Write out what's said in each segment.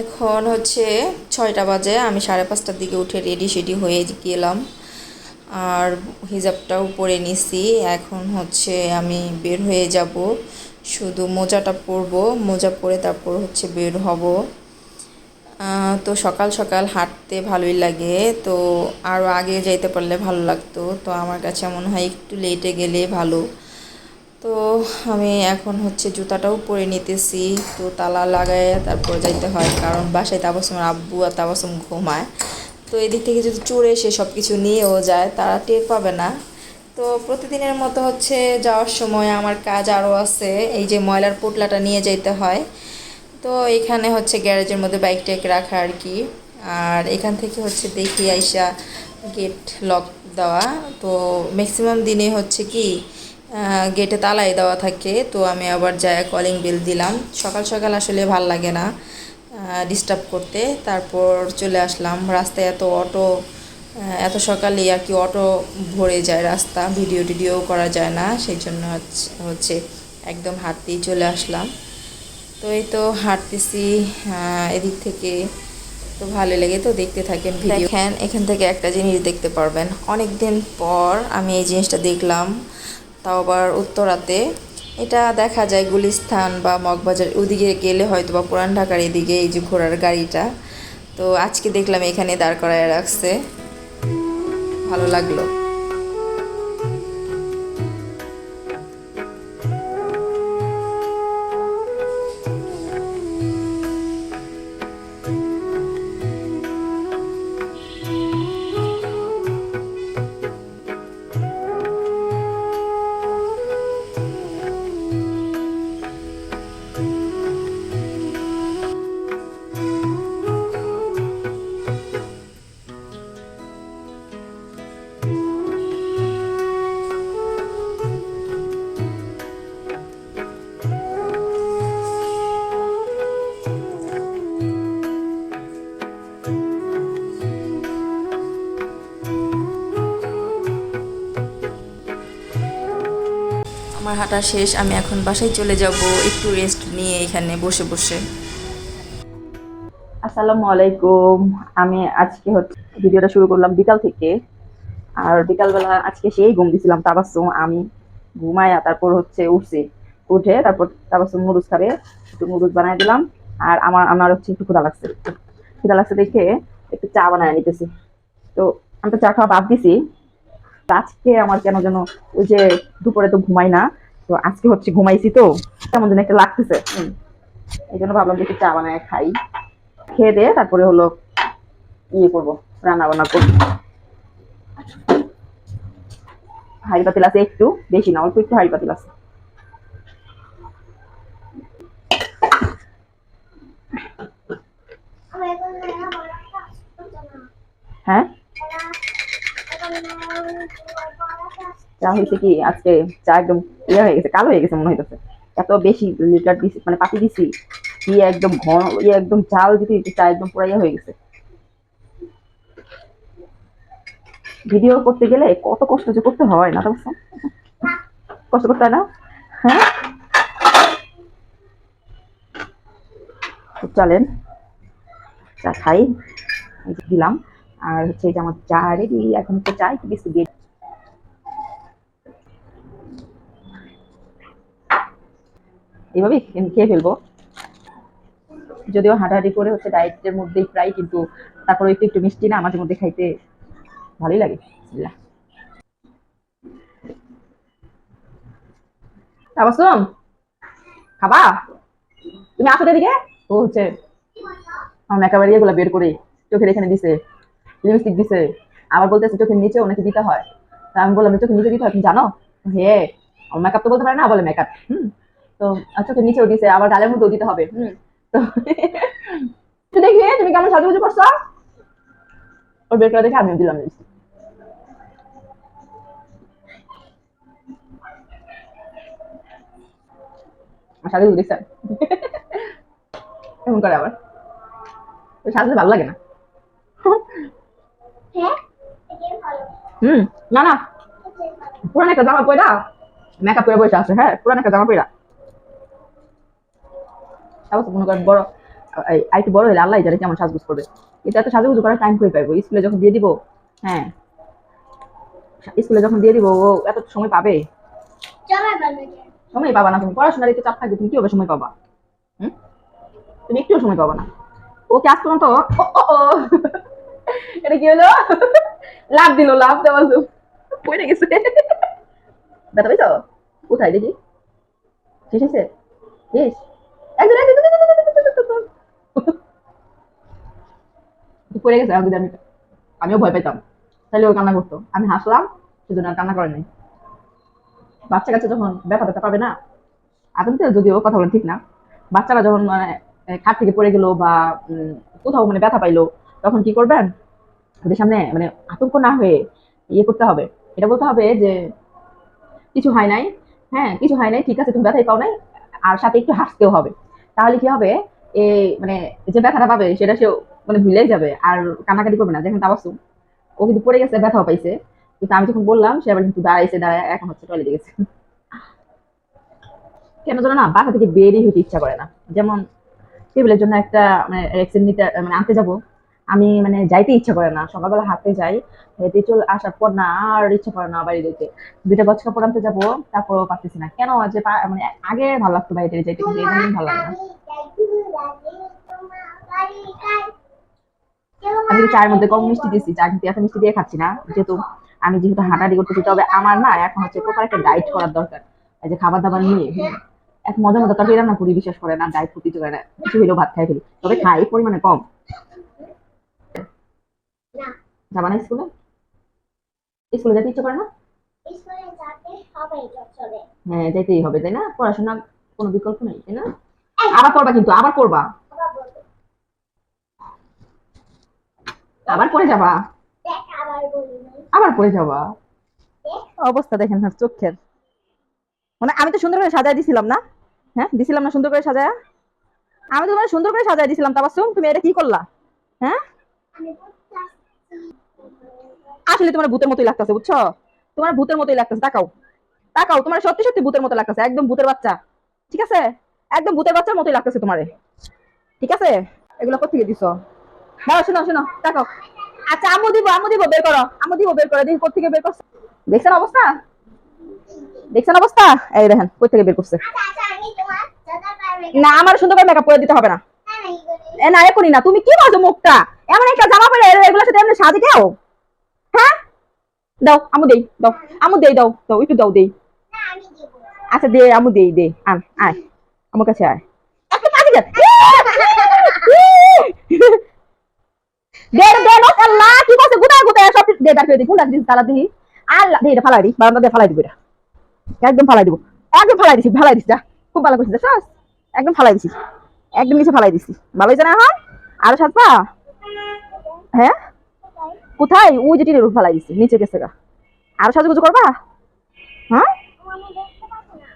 এখন হচ্ছে ছয়টা বাজে, আমি সাড়ে পাঁচটার দিকে উঠে রেডি সেডি হয়ে গেলাম। আর হিজাবটাও পরে নিছি, এখন হচ্ছে আমি বের হয়ে যাব। শুধু মোজাটা পরবো, মোজা পরে তারপর হচ্ছে বের হব। তো সকাল সকাল হাঁটতে ভালোই লাগে, তো আরও আগে যাইতে পারলে ভালো লাগতো। তো আমার কাছে মনে হয় একটু লেটে গেলে ভালো। তো আমি এখন হচ্ছে জুতাটাও পরে নিতেছি। তো তালা লাগায় তারপর যাইতে হয়, কারণ বাসায় তাবাসুমের আব্বু আর তাবাসুম ঘুমায়। তো এদিক থেকে যদি চড়ে এসে সব কিছু নিয়েও যায়, তারা টের পাবে না। তো প্রতিদিনের মতো হচ্ছে যাওয়ার সময় আমার কাজ আরও আছে, এই যে ময়লার পোটলাটা নিয়ে যেতে হয়। তো এখানে হচ্ছে গ্যারেজের মধ্যে বাইক টাইক রাখা আর কি। আর এখান থেকে হচ্ছে দেখি আইসা গেট লক দেওয়া। তো ম্যাক্সিমাম দিনে হচ্ছে কি গেটে তালাই দেওয়া থাকে, তো আমি আবার যায় কলিং বেল দিলাম। সকাল সকাল আসলে ভালো লাগে না ডিস্টার্ব করতে। তারপর চলে আসলাম। রাস্তায় এত অটো এত সকালে আর কি অটো ভরে যায় রাস্তা ভিডিও টিডিও করা যায় না, সেই জন্য হচ্ছে- হচ্ছে একদম হাঁটতেই চলে আসলাম। তো এই তো হাঁটতেছি এদিক থেকে তো ভালো লেগে তো দেখতে থাকেন ভিডিও দেখেন, এখান থেকে একটা জিনিস দেখতে পারবেন। অনেক দিন পর আমি এই জিনিসটা দেখলাম। তাও আবার উত্তরাতে। এটা দেখা যায় গুলিস্থান বা মগবাজার। ওদিকে গেলে হয়তো বা পুরান ঢাকার এদিকে এই যে ঘোড়ার গাড়িটা। তো আজকে দেখলাম এখানে দাঁড় করায় রাখছে। ভালো লাগল। আমার হাঁটা শেষ, আমি এখন বাসায় চলে যাব। একটু রেস্ট নিয়ে এখানে বসে বসে। আসসালামু আলাইকুম। আমি আজকে হচ্ছে ভিডিওটা শুরু করলাম বিকাল থেকে। আর বিকালবেলা আজকে সেই ঘুম দিছিলাম তাবাসুম আমি ঘুমায়া তারপর হচ্ছে উঠছি। উঠে তারপর তাবাসুম নুডলস খাবে, একটু নুডলস বানাই দিলাম। আর আমার আমার হচ্ছে একটু ক্ষুধা লাগছে। ক্ষুধা লাগছে দেখে একটু চা বানায় নিতেছি। তো আমি তো চা খাওয়া বাদ দিছি আজকে আমার কেন যেন ওই যে দুপুরে তো ঘুমাই না, তো আজকে হচ্ছে ঘুমাইছি তো, কেমন যেন একটা লাগতেছে। এই জন্য ভাবলাম যে চা বানায় খাই। খেয়ে দিয়ে তারপরে হলো ইয়ে করব রান্না বান্না করব। হাড়ি পাতিল আছে একটু, বেশি না, অল্প একটু হাড়ি পাতিল আছে। হ্যাঁ? চা হয়েছে কি, আজকে চা একদম ইয়ে হয়ে গেছে, কালো হয়ে গেছে মনে হইতেছে। এত বেশি লিটার দিছি মানে পাতি দিছি একদম ঘন ইয়ে একদম দিতে দিতে চা একদম পুরা ইয়ে হয়ে গেছে। ভিডিও করতে গেলে কত কষ্ট যে করতে হয় না, তো? কষ্ট করতে হয় না? হ্যাঁ? চলেন, চা খাই দিলাম। আর হচ্ছে যে আমার চা রেডি এখন হচ্ছে চা, একটু বিস্কুট দিয়ে এইভাবেই খেয়ে ফেলব। যদিও হাঁটাহাঁটি করে হচ্ছে ডায়েটের মধ্যেই প্রায়, কিন্তু তারপরে একটু একটু মিষ্টি না, মাঝে মধ্যে খাইতে ভালোই লাগে। তাবাসুম খাবা? তুমি আসো তো এদিকে। ও হচ্ছে আমার মেকআপের ইয়েগুলো বের করে চোখের এখানে দিছে। লিপস্টিক দিছে। আবার বলতেছে, চোখের নিচে নাকি দিতে হয়? তা আমি বললাম চোখের নিচে দিতে হয়, তুমি জানো? হে মেকআপ তো বলতে পারে না, বলে মেকআপ হুম, তো চোখের নিচেও দিছে, আবার গালের মধ্যেও দিতে হবে। হুম, তো দেখি, তুমি কেমন সাজুগুজু করছ? ওর বের করে দেখে আমিও দিলাম লিপস্টিক সাজুগুজু দেখছেন? এমন করে আবার। সাজতে ভালো লাগে না। না না। পুরান একটা জামা পয়রা মেকআপ করে বসে আছে হ্যাঁ পুরান একটা জামা মনে করেন বড় বড় আল্লাহ জানে কেমন করবে। এত সাজুগুজু করার টাইম কই পাইবো? স্কুলে যখন দিয়ে দিব হ্যাঁ। স্কুলে যখন দিয়ে দিব, ও এত সময় পাবে? সময় পাবা না তুমি। পড়াশোনার একটু চাপ থাকবে, তুমি কীভাবে সময় পাবা? হুম? তুমি একটুও সময় পাবা না। ও ক্লাস করো তো ও ও ও। এটা কি হলো? লাভ দিল লাভ দেওয়া পড়ে গেছে ব্যথা পাইছো কোথায় দেখি শেষ হয়েছে শেষ একজন। পড়ে গেছে আমি আমি আমিও ভয় পাইতাম তাহলে ও কান্না করতো আমি হাসলাম সেজন্য আর কান্না করে নাই বাচ্চা কাচ্চা যখন ব্যথা ব্যথা পাবে না আদমতে যদিও কথা বলেন ঠিক না বাচ্চারা যখন মানে খাট থেকে পড়ে গেল বা কোথাও মানে ব্যথা পাইলো তখন কি করবেন ওদের সামনে মানে আতঙ্ক না হয়ে ইয়ে করতে হবে। এটা বলতে হবে যে, কিছু হয় নাই হ্যাঁ কিছু হয় নাই, ঠিক আছে, তুমি ব্যথাই পাও নাই, আর সাথে একটু হাসতেও হবে। তাহলে কি হবে? এ মানে যে ব্যথাটা পাবে, সেটা সে মানে ভুলেই যাবে, আর কান্নাকাটি করবে না। যেখানে তাবাসুম ও কিন্তু পড়ে গেছে, ব্যথাও পাইছে। কিন্তু আমি যখন বললাম, সে আবার কিন্তু দাঁড়াইছে, দাঁড়ায় এখন হচ্ছে টয়লেটে গেছে। কেন জানো না, বাসা থেকে বেরই হইতে ইচ্ছা করে না। যেমন টেবিলের জন্য একটা মানে রেক্সিন নিতে মানে আনতে যাব আমি মানে যাইতে ইচ্ছা করে না সকালবেলা হাঁটতে যাই হেঁটে চলে আসার পর না আর ইচ্ছা করে না বাড়ি যেতে দুইটা বছর আনতে যাব তারপরও পারতেছি না। কেন যে মানে আগে ভালো লাগতো বাড়িতে যাইতে কিন্তু ভালো লাগে না। আমি চায়ের মধ্যে কম মিষ্টি দিয়েছি চা কিন্তু এত মিষ্টি দিয়ে খাচ্ছি না। যেহেতু আমি যেহেতু হাঁটাহাঁটি করতেছি তবে আমার না এখন হচ্ছে প্রপার একটা ডায়েট করার দরকার। এই যে খাবার দাবার নিয়ে হুম, এক মজা মজা তরকারি রান্না করি বিশ্বাস করে না ডায়েট করতে করে না কিছু হলেও ভাত খাই ফেলি। তবে খাই পরিমাণে কম। যাবা না স্কুলে? স্কুলে যেতে ইচ্ছে করে না? হ্যাঁ যেতেই হবে তাই না? পড়াশোনা কোনো বিকল্প নেই তাই না? আবার করবা কিন্তু আবার করবা আবার পড়ে যাবা? আবার পড়ে যাবা? অবস্থা দেখেন না চোখের। মানে আমি তো সুন্দর করে সাজাই দিছিলাম না? হ্যাঁ দিছিলাম না সুন্দর করে সাজায়? আমি তো মানে সুন্দর করে সাজাই দিছিলাম তাবাসুম তুমি এটা কি করলা? হ্যাঁ? আসলে তোমার ভূতের মতোই লাগতেছে বুঝছ? তোমার ভূতের মতোই লাগতেছে তাকাও। তাকাও তোমার সত্যি সত্যি ভূতের মতো লাগতেছে একদম ভূতের বাচ্চা। ঠিক আছে? একদম ভূতের বাচ্চার মতোই লাগতেছে তোমারে। ঠিক আছে? এগুলো কোথেকে দিছো? দাও শোনো শোনো তাকাও। আচ্ছা আমু দিব আমু দিব বের করো আমু দিব বের করো দেখি কোথেকে বের করছ। দেখছেন অবস্থা? দেখছেন অবস্থা? এই দেখেন কোথেকে বের করছে। আচ্ছা আচ্ছা না আমার সুন্দর করে মেকআপ করে দিতে হবে না। না না এ না এখনই না তুমি কি বলছো মুখটা? এমন একটা জামা পরে এগুলোর সাথে এমনি সাজে কেউ হ্যাঁ? দাও, আমু দেই, দাও, আমু দেই, দাও দাও, একটু দাও দেই। আচ্ছা দে, আমু দেই, দে, আন, আয়, আমার কাছে আয়। একটা কাজে যা। দে দে নো আল্লাহ, কি করছে? গুদা গুদা সব দে করে দি, কোনটা দিস তালা দিহি আল্লাহ, দে, এটা ফালাই দি, বারান্দা দিয়ে ফালাই দিব এটা। একদম ফালাই দিব। একদম ফালাই দিছি ফালাই দিছি, যা। খুব ভালো করছিস, দেখছস? একদম ফালাই দিছি একদম নিচে ফালাই দিছি ভালো জানা এখন? আরও সাজবা? হ্যাঁ? কোথায়? দিছি, নিচে গেছে গা। করবা? হ্যাঁ?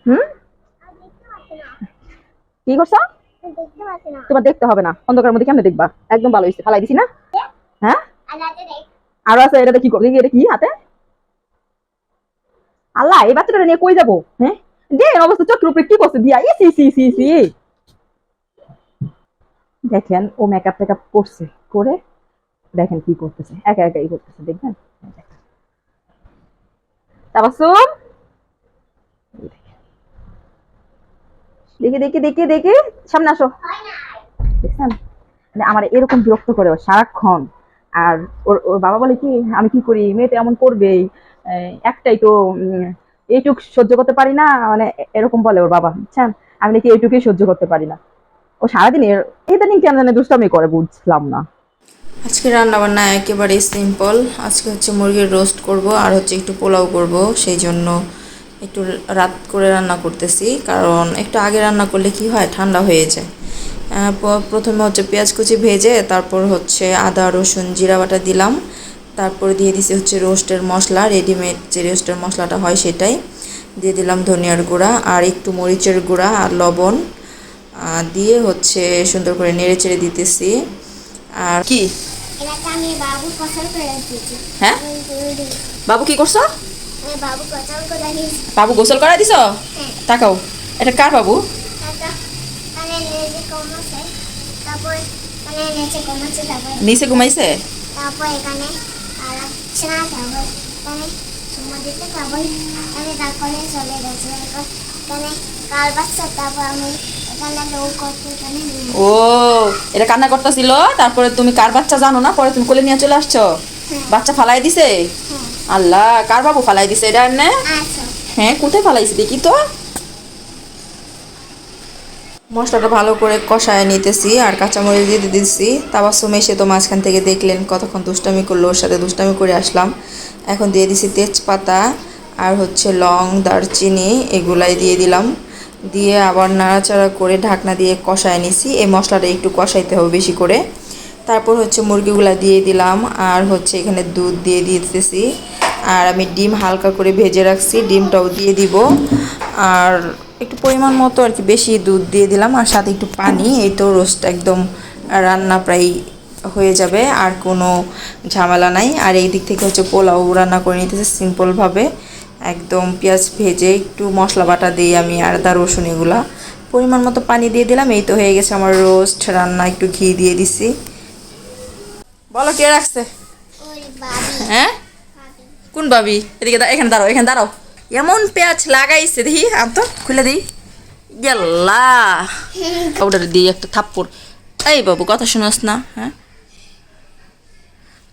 হুম? কি করছ? তোমার দেখতে হবে না। অন্ধকারের মধ্যে কেমনে দেখবা? একদম ভালো হয়েছে। দিছি না? হ্যাঁ? আছে, এটাতে কি এটা কি হাতে? আল্লাহ, এই বাচ্চাটা নিয়ে কই যাব? হ্যাঁ? দে অবস্থা চোখের উপরে কি করছে? দিয়া ইসি সি সি সি দেখেন, ও মেকআপ টেকআপ করছে, করে দেখেন কি করতেছে। একা একাই করতেছে, দেখবেন? সামনে আসো। দেখছেন? মানে আমার এরকম বিরক্ত করে সারাক্ষণ। আর ওর ওর বাবা বলে কি, আমি কি করি? মেয়েটা এমন করবেই। একটাই তো এইটুক সহ্য করতে পারি না। মানে এরকম বলে ওর বাবা। বুঝছেন? আমি নাকি এইটুকুই সহ্য করতে পারি না। ও সারাদিন এর, ইদানিং কেন জানি দুষ্টামি করে, বুঝলাম না। আজকে রান্না বান্না একেবারে সিম্পল। আজকে হচ্ছে মুরগির রোস্ট করব আর হচ্ছে একটু পোলাও করব, সেই জন্য একটু রাত করে রান্না করতেছি। কারণ একটু আগে রান্না করলে কি হয়? ঠান্ডা হয়ে যায়। প্রথমে হচ্ছে পেঁয়াজ কুচি ভেজে, তারপর হচ্ছে আদা, রসুন, জিরা বাটা দিলাম। তারপর দিয়ে দিছি হচ্ছে রোস্টের মশলা, রেডিমেড যে রোস্টের মশলাটা হয় সেটাই। দিয়ে দিলাম ধনিয়ার গুঁড়া আর একটু মরিচের গুঁড়া আর লবণ। দিয়ে হচ্ছে সুন্দর করে নেড়ে চেড়ে দিতেছি। আর কি? হ্যাঁ। বাবু কি করছ? বাবু করে গোসল করাই দিছ? তাকাও। এটা কার বাবু? মানে মানে নিচে ঘুমাইছে? তারপর চলে গেছে। কাল বাচ্চা তারপর আমি ও এটা কান্না করতেছিল তারপরে তুমি কার বাচ্চা জানো না? পরে তুমি কোলে নিয়ে চলে আসছো? হ্যাঁ। বাচ্চা ফালাই দিছে? হ্যাঁ। আল্লাহ কার বাবু ফালাই দিছে এটা না আচ্ছা। হ্যাঁ কোথায় ফালাইছি দেখি তো। মশলাটা ভালো করে কষায় নিতেছি আর কাঁচামরিচ দিয়ে দিতেছি। তাবাসুম এসে তো মাঝখান থেকে দেখলেন কতক্ষণ দুষ্টামি করল ওর সাথে দুষ্টামি করে আসলাম। এখন দিয়ে দিছি তেজপাতা আর হচ্ছে লং দারচিনি এগুলাই দিয়ে দিলাম। দিয়ে আবার নাড়াচাড়া করে ঢাকনা দিয়ে কষায় নিছি। এই মশলাটা একটু কষাইতে হবে বেশি করে। তারপর হচ্ছে মুরগিগুলা দিয়ে দিলাম আর হচ্ছে এখানে দুধ দিয়ে দিতেছি। আর আমি ডিম হালকা করে ভেজে রাখছি, ডিমটাও দিয়ে দিব। আর একটু পরিমাণ মতো আর কি বেশি দুধ দিয়ে দিলাম আর সাথে একটু পানি, এই তো রোস্ট একদম রান্না প্রায় হয়ে যাবে, আর কোনো ঝামেলা নাই। আর এই দিক থেকে হচ্ছে পোলাও রান্না করে নিতেছে সিম্পলভাবে। একদম পেঁয়াজ ভেজে একটু মশলা বাটা দিয়ে আমি আদা রসুন এগুলা পরিমাণ মতো পানি দিয়ে দিলাম। এই তো হয়ে গেছে আমার রোস্ট রান্না একটু ঘি দিয়ে দিছি। বলো কে রাখছে? হ্যাঁ? কোন ভাবি এদিকে দা- এখানে দাঁড়াও এখানে দাঁড়াও। এমন পেঁয়াজ লাগাইছে দেখি আম তো খুলে দিই। গেল্লা পাউডার দিই একটা থাপ্পড়। এই বাবু কথা শোনাস না হ্যাঁ?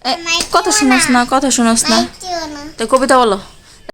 এ, কথা শোনাস না। কথা শোনাস না। তো কবিতা বলো।